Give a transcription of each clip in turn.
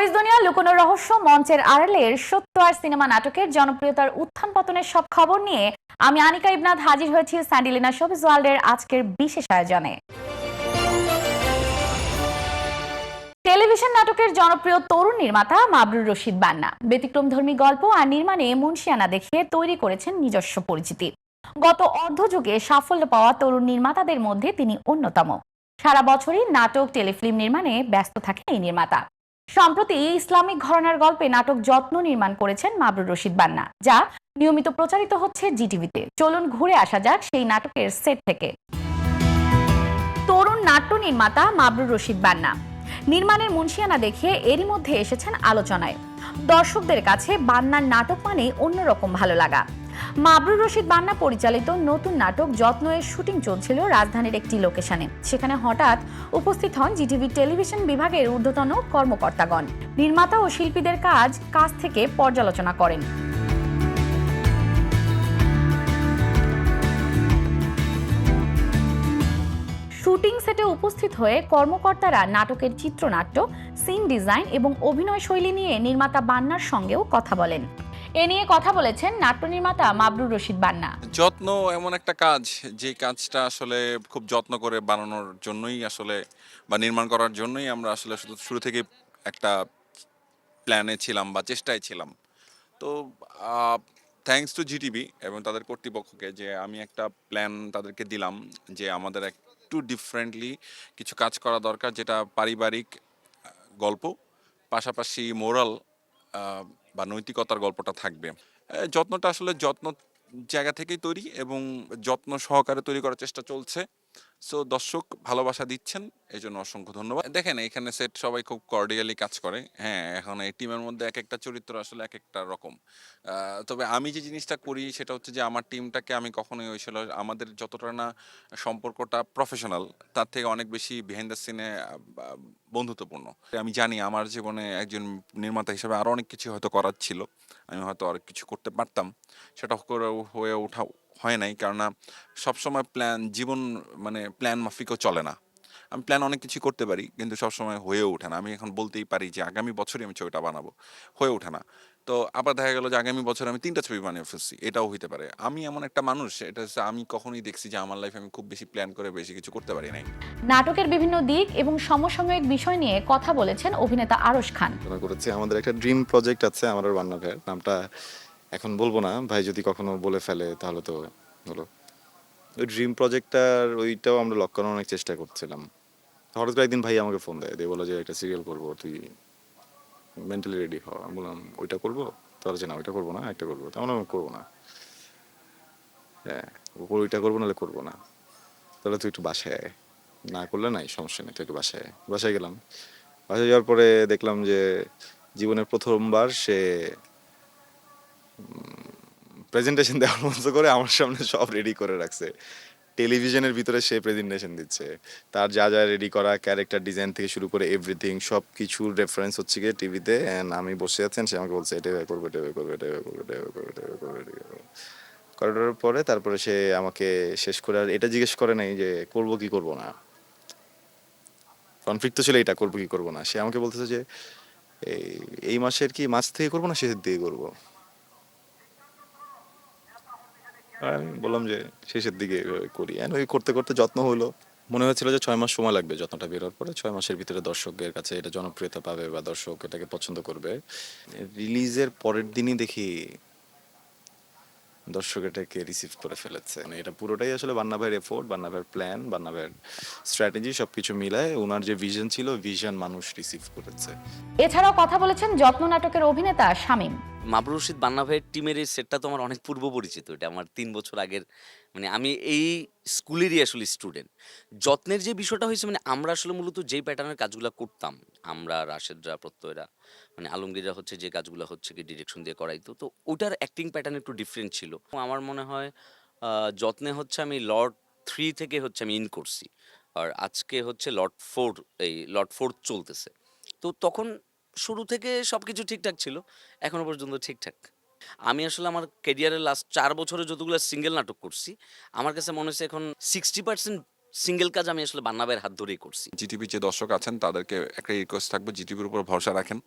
Showbiz দুনিয়া লুকোনো রহস্য মঞ্চের আড়ালের সত্য আর সিনেমা নাটকের জনপ্রিয়তার উত্থান পতনের সব খবর নিয়ে আমি আনিকা ইবনাথ হাজির হয়েছি স্যান্ডিলিনা শোবিজ ওয়ার্ল্ডের আজকের বিশেষ আয়োজনে। টেলিভিশন নাটকের জনপ্রিয় তরুণ নির্মাতা মাবরুর রশিদ বান্না। ব্যতিক্রমধর্মী গল্প আর নির্মাণে মুন্সিয়ানা দেখিয়ে তৈরি করেছেন নিজস্ব পরিচিতি। গত অর্ধযুগে সাফল্য পাওয়া তরুণ নির্মাতাদের মধ্যে তিনি অন্যতম। সারা বছরই নাটক, টেলিফিল্ম নির্মাণে ব্যস্ত থাকেন এই নির্মাতা। সম্প্রতি ইসলামিক ঘরানার গল্পে নাটক যত্ন নির্মাণ করেছেন মাবরুর রশিদ বান্না, যা নিয়মিত প্রচারিত হচ্ছে জিটিভিতে। চলুন ঘুরে আসা যাক সেই নাটকের সেট থেকে। তরুণ নাট্য নির্মাতা মাবরুর রশিদ বান্না। নির্মাণের মুন্সিয়ানা দেখিয়ে এরই মধ্যে এসেছেন আলোচনায়। দর্শকদের কাছে বান্নার নাটক মানে অন্যরকম ভালো লাগা। মাবরুর রশিদ বান্না পরিচালিত নতুন নাটক যত্ন এর শুটিং চলছিল রাজধানীর একটি লোকেশনে। সেখানে হঠাৎ উপস্থিত হন জিটিভি টেলিভিশন বিভাগের ঊর্ধ্বতন কর্মকর্তাগণ। নির্মাতা ও শিল্পীদের কাজ কাছ থেকে পর্যালোচনা করেন। শুটিং সেটে উপস্থিত হয়ে কর্মকর্তারা নাটকের চিত্রনাট্য সিন ডিজাইন এবং অভিনয় শৈলী নিয়ে নির্মাতা বান্নার সঙ্গেও কথা বলেন। এ নিয়ে কথা বলেছেন নাট্য নির্মাতা মাবরুর রশিদ বান্না। যত্ন এমন একটা কাজ, যে কাজটা আসলে খুব যত্ন করে বানানোর জন্যই আসলে বা নির্মাণ করার জন্যই আমরা আসলে শুরু থেকে একটা প্ল্যানে ছিলাম বা চেষ্টায় ছিলাম। তো থ্যাঙ্কস টু জিটিভি এবং তাদের কর্তৃপক্ষকে যে আমি একটা প্ল্যান তাদেরকে দিলাম যে আমাদের একটু ডিফারেন্টলি কিছু কাজ করা দরকার, যেটা পারিবারিক গল্প, পাশাপাশি মোরাল বা নৈতিকতার গল্পটা থাকবে। যত্নটা আসলে যত্ন জায়গা থেকেই তৈরি এবং যত্ন সহকারে তৈরি করার চেষ্টা চলছে। সো দর্শক ভালোবাসা দিচ্ছেন এই জন্য অসংখ্য ধন্যবাদ। দেখেন, এখানে সেট সবাই খুব কর্ডিয়ালি কাজ করে। হ্যাঁ এখন এই টিমের মধ্যে এক একটা চরিত্র আসলে এক একটা রকম তবে আমি যে জিনিসটা করি, সেটা হচ্ছে যে আমার টিমটাকে আমি কখনোই ওই ছিল, আমাদের যতটা না সম্পর্কটা প্রফেশনাল তার থেকে অনেক বেশি বিহাইন্ড দ্য সিনে বন্ধুত্বপূর্ণ। আমি জানি আমার জীবনে একজন নির্মাতা হিসেবে আরও অনেক কিছু হয়তো করার ছিল, আমি হয়তো আর কিছু করতে পারতাম। সেটা হয়ে ওঠা হয় নাই। কেননা সবসময় প্ল্যান জীবন মানে প্ল্যান মাফিকও চলে না। আমি প্ল্যান অনেক কিছু করতে পারি কিন্তু সবসময় হয়ে ওঠে না। আমি এখন বলতেই পারি যে আগামী বছরই আমি ছবিটা বানাবো। হয়ে ওঠে না। তো আবার দেখা গেল যে আগামী বছর আমি তিনটা ছবি বানিয়ে ফেলছি। এটাও হইতে পারে। আমি এমন একটা মানুষ এটা হচ্ছে আমি কখনোই দেখছি যে আমার লাইফে আমি খুব বেশি প্ল্যান করে বেশি কিছু করতে পারি নাই। নাটকের বিভিন্ন দিক এবং সমসাময়িক বিষয় নিয়ে কথা বলেছেন অভিনেতা আরশ খান। করেছি। আমাদের একটা ড্রিম প্রজেক্ট আছে আমার আর বান্না নামটা এখন বলব না, ভাই যদি কখনো বলে ফেলে তাহলে তো হলো ওই ড্রিম প্রজেক্টটার ওইটাও আমরা লক করার অনেক চেষ্টা করছিলাম। হঠাৎ করে একদিন ভাই আমাকে ফোন দেয়, দিয়ে বলো যে একটা সিরিয়াল করব, তুই মেন্টালি রেডি হ। আমি বললাম, ওইটা করব? তাহলে যে, না, ওইটা করব না, একটা করব। তেমন আমি করব না। হ্যাঁ ওইটা করব নাহলে করব না। তাহলে তুই একটু বাসায় না করলে নাই, সমস্যা নেই, তুই একটু বাসায় বাসায় গেলাম। বাসায় যাওয়ার পরে দেখলাম যে, জীবনের প্রথমবার সে প্রেজেন্টেশন দেওয়ার মতো করে আমার সামনে সব রেডি করে রাখছে। টেলিভিশনের ভিতরে সে প্রেজেন্টেশন দিচ্ছে। তার যা যা রেডি করা ক্যারেক্টার ডিজাইন থেকে শুরু করে এভরিথিং সব কিছুর রেফারেন্স হচ্ছে গিয়ে টিভিতে অ্যান্ড আমি বসে আছেন সে আমাকে বলছে, এটা করবে এটা করবে এটা করবে এটা করবে এটা করবে এটা করবে। করার পরে তারপরে সে আমাকে শেষ করে আর এটা জিজ্ঞেস করে নাই যে, করব কি করব না? কনফ্লিক্ট তো ছিল এটা, করব কি করব না? সে আমাকে বলতেছে যে, এই মাসের কি মাস থেকে করব না শেষের দিকে করব? আর আমি বললাম যে শেষের দিকে করি। এন ওই করতে করতে যত্ন হলো। মনে হয়েছিল যে ছয় মাস সময় লাগবে যত্নটা বেরোর পরে। ছয় মাসের ভিতরে দর্শকদের কাছে এটা জনপ্রিয়তা পাবে বা দর্শক এটাকে পছন্দ করবে। রিলিজের পরের দিনই দেখি দর্শক এটাকে রিসিভ করে ফেলেছে মানে এটা পুরোটাই আসলে বান্না ভাইয়ের এফোর্ট বান্না ভাইয়ের প্ল্যান বান্না ভাইয়ের স্ট্র্যাটেজি সবকিছু মিলায় ওনার যে ভিশন ছিল ভিশন মানুষ রিসিভ করেছে। এছাড়াও কথা বলেছেন যত্ন নাটকের অভিনেতা শামীম। মাবরুর রশিদ বান্না ভাইয়ের টিমের এই সেটটা তো আমার অনেক পূর্ব পরিচিত। এটা আমার তিন বছর আগের মানে আমি এই স্কুলেরই আসলে স্টুডেন্ট যত্নের যে বিষয়টা হয়েছে মানে আমরা আসলে মূলত যেই প্যাটার্নের কাজগুলো করতাম আমরা রাশেদরা প্রত্যয়রা মানে আলমগীররা হচ্ছে যে কাজগুলো হচ্ছে কি ডিরেকশন দিয়ে করাইতো। তো ওটার অ্যাক্টিং প্যাটার্ন একটু ডিফারেন্ট ছিল। আমার মনে হয় যত্নে হচ্ছে আমি লর্ড থ্রি থেকে হচ্ছে আমি ইন করছি। আর আজকে হচ্ছে লর্ড ফোর এই লর্ড ফোর চলতেছে। তো তখন শুরু থেকে সব কিছু ঠিকঠাক ছিল, এখনও পর্যন্ত ঠিকঠাক। আমি আসলে আমার ক্যারিয়ারের লাস্ট চার বছরে যতগুলো সিঙ্গেল নাটক করছি, আমার কাছে মনে হচ্ছে এখন সিক্সটি পার্সেন্ট সিঙ্গেল কাজ আমি আসলে বান্না ভাইয়ের হাত ধরেই করছি। জিটিভি যে দর্শক আছেন, তাদেরকে একটা রিকোয়েস্ট থাকবে জিটিভির উপর ভরসা রাখেন।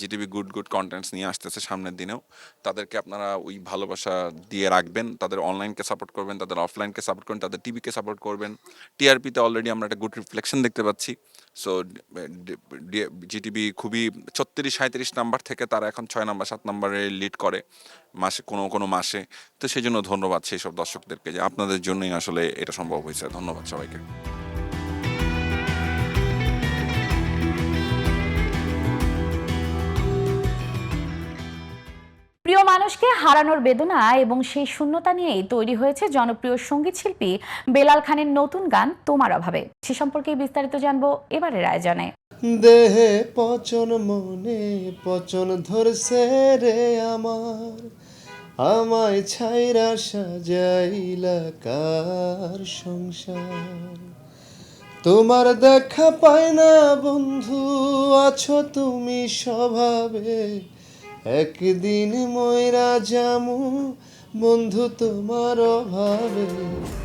জিটিভি গুড গুড কন্টেন্টস নিয়ে আসতেছে সামনের দিনেও। তাদেরকে আপনারা ওই ভালোবাসা দিয়ে রাখবেন, তাদের অনলাইনকে সাপোর্ট করবেন, তাদের অফলাইনকে সাপোর্ট করবেন, তাদের টিভিকে সাপোর্ট করবেন। টিআরপিতে অলরেডি আমরা একটা গুড রিফ্লেকশন দেখতে পাচ্ছি। সো জিটিভি খুবই ছত্রিশ সাঁত্রিশ নাম্বার থেকে তারা এখন ছয় নাম্বার, সাত নাম্বারে লিড করে মাসে, কোনো কোনো মাসে। তো সেই জন্য ধন্যবাদ সেই সব দর্শকদেরকে যে আপনাদের জন্যই আসলে এটা সম্ভব হয়েছে। ধন্যবাদ সবাইকে প্রিয় মানুষকে হারানোর বেদনা এবং সেই শূন্যতা নিয়েই তৈরি হয়েছে জনপ্রিয় সংগীত শিল্পী বেলাল খানের নতুন গান তোমার অভাবে। সে সম্পর্কে বিস্তারিত জানব এবারের আয়োজনে। দেহে পচন মনে পচন ধরছে রে আমার। আমায় ছাইরা সাজাইলা কার সংসার? তোমার দেখা পায় না বন্ধু, আছো তুমি স্বভাবে। একদিন ময়রা জামু বন্ধু তোমার অভাবে।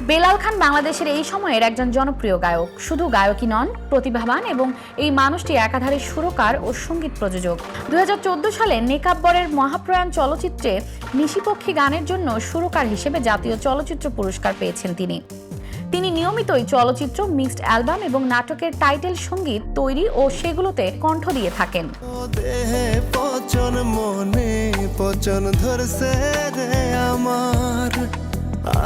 বেলাল খান বাংলাদেশের এই সময়ের একজন জনপ্রিয় গায়ক। শুধু গায়কই নন, প্রতিভাবান এবং এই মানুষটি একাধারে সুরকার ও সংগীত প্রযোজক। দুই হাজার চোদ্দ সালে নেকাব্বরের মহাপ্রয়াণ চলচ্চিত্রে নিশিপক্ষী গানের জন্য সুরকার হিসেবে জাতীয় চলচ্চিত্র পুরস্কার পেয়েছেন তিনি। তিনি নিয়মিতই চলচ্চিত্র মিক্সড অ্যালবাম এবং নাটকের টাইটেল সংগীত তৈরি ও সেগুলোতে কণ্ঠ দিয়ে থাকেন। পচন মনে পচন ধরছে রে আমার।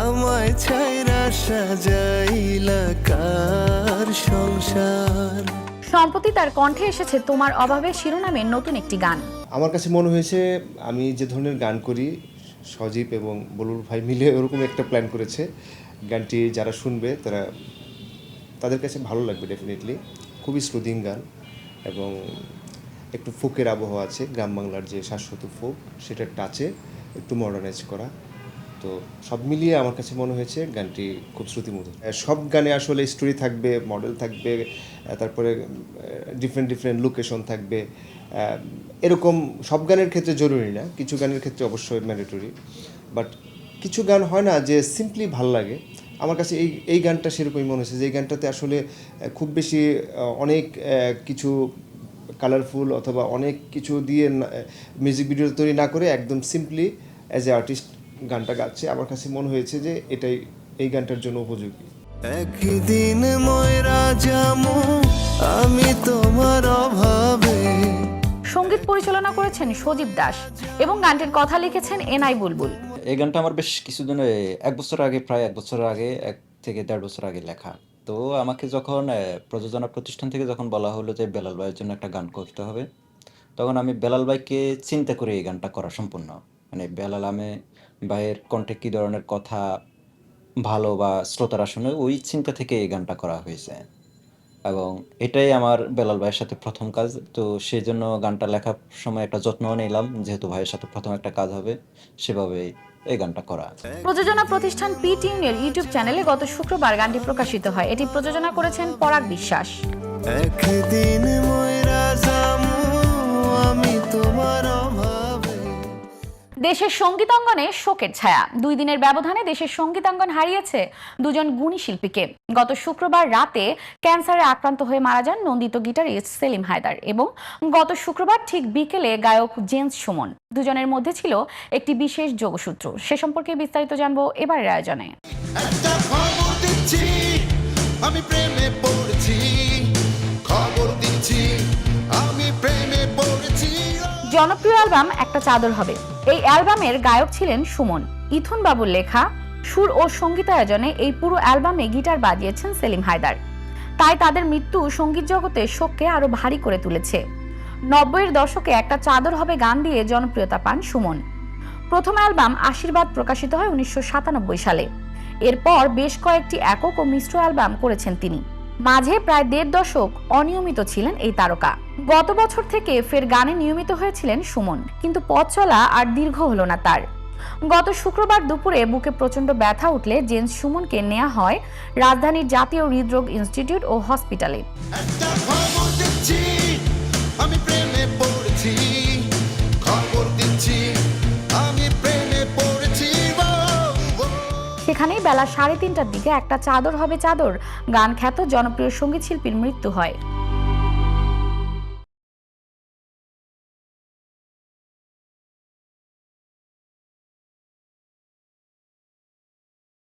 আমায় ছাইরা সাজাইলা কার সংসার? সম্প্রতি তার কণ্ঠে এসেছে তোমার অভাবে শিরোনামে নতুন একটি গান। আমার কাছে মনে হয়েছে আমি যে ধরনের গান করি সজীব এবং বলুর ভাই মিলে ওরকম একটা প্ল্যান করেছে। গানটি যারা শুনবে তারা, তাদের কাছে ভালো লাগবে ডেফিনেটলি খুবই স্লুদিং গান এবং একটু ফোকের আবহাওয়া আছে, গ্রাম বাংলার যে শাশ্বত ফোক, সেটার টাচে একটু মডার্নাইজ করা। তো সব মিলিয়ে আমার কাছে মনে হয়েছে গানটি খুব শ্রুতিমধুর। সব গানে আসলে স্টোরি থাকবে মডেল থাকবে তারপরে ডিফারেন্ট ডিফারেন্ট লোকেশন থাকবে। এরকম সব গানের ক্ষেত্রে জরুরি না, কিছু গানের ক্ষেত্রে অবশ্যই ম্যান্ডেটরি বাট কিছু গান হয় না যে সিম্পলি ভালো লাগে। আমার কাছে এই এই গানটা সেরকমই মনে হয়েছে যে এই গানটাতে আসলে খুব বেশি অনেক কিছু কালারফুল অথবা অনেক কিছু দিয়ে মিউজিক ভিডিও তৈরি না করে একদম সিম্পলি অ্যাজ এ আর্টিস্ট গানটা গাচ্ছে। আমার কাছে মনে হয়েছে যে এটাই এই গানটার জন্য উপযোগী। একদিন ময়রা জামু আমি তোমার অভাবে। সংগীত পরিচালনা করেছেন সজীব দাস এবং গানটির কথা লিখেছেন এনআই বুলবুল। এই গানটা আমার বেশ কিছুদিন এক বছর আগে, প্রায় এক বছর আগে, এক থেকে দেড় বছর আগে লেখা। তো আমাকে যখন প্রযোজনা প্রতিষ্ঠান থেকে যখন বলা হলো যে বেলাল ভাইয়ের জন্য একটা গান করতে হবে, তখন আমি বেলাল ভাইকে চিন্তা করে এই গানটা করা সম্পূর্ণ। মানে বেলাল আমি ভাইয়ের কণ্ঠে কী ধরনের কথা ভালো বা শ্রোতারা শুনে ওই চিন্তা থেকে এই গানটা করা হয়েছে। এবং এটাই আমার বেলাল ভাইয়ের সাথে প্রথম কাজ। তো সেই জন্য গানটা লেখার সময় একটা যত্ন নিলাম, যেহেতু ভাইয়ের সাথে প্রথম একটা কাজ হবে সেভাবে এই গানটা করা প্রযোজনা প্রতিষ্ঠান পি টিউনের ইউটিউব চ্যানেলে গত শুক্রবার গানটি প্রকাশিত হয়। এটি প্রযোজনা করেছেন পরাগ বিশ্বাস। একদিন ময়রা জামু আমি তোমার দেশের সঙ্গীতাঙ্গনে শোকের ছায়া। দুই দিনের ব্যবধানে দেশের সঙ্গীতাঙ্গন হারিয়েছে দুজন গুণী শিল্পীকে। গত শুক্রবার রাতে ক্যান্সারে আক্রান্ত হয়ে মারা যান নন্দিত গিটারিস্ট সেলিম হায়দার এবং গত শুক্রবার ঠিক বিকেলে গায়ক জেমস সুমন। দুজনের মধ্যে ছিল একটি বিশেষ যোগসূত্র। সে সম্পর্কে বিস্তারিত জানব এবারের আয়োজনে আমি প্রেমে খবর দিচ্ছি, আমি প্রেমে জনপ্রিয় অ্যালবাম একটা চাদর হবে। এই অ্যালবামের গায়ক ছিলেন সুমন। ইথুন বাবুর লেখা, সুর ও সঙ্গীতায়োজনে এই পুরো অ্যালবামে গিটার বাজিয়েছেন সেলিম হায়দার। তাই তাদের মৃত্যু সংগীত জগতে শোককে আরও ভারী করে তুলেছে। নব্বইয়ের দশকে একটা চাদর হবে গান দিয়ে জনপ্রিয়তা পান সুমন। প্রথম অ্যালবাম আশীর্বাদ প্রকাশিত হয় উনিশশো সাতানব্বই সালে। এরপর বেশ কয়েকটি একক ও মিশ্র অ্যালবাম করেছেন তিনি। মাঝে প্রায় দেড় দশক অনিয়মিত ছিলেন এই তারকা। গত বছর থেকে ফের গানে নিয়মিত হয়েছিলেন সুমন, কিন্তু পথ চলা আর দীর্ঘ হলো না তার। গত শুক্রবার দুপুরে বুকে প্রচণ্ড ব্যথা উঠলে জেন্স সুমনকে নেওয়া হয় রাজধানীর জাতীয় হৃদরোগ ইনস্টিটিউট ও হসপিটালে। আমি প্রেমে পড়েছি। সেখানেই বেলা সাড়ে তিনটার দিকে একটা চাদর হবে চাদর। গান খ্যাত জনপ্রিয় সংগীত শিল্পীর মৃত্যু হয়।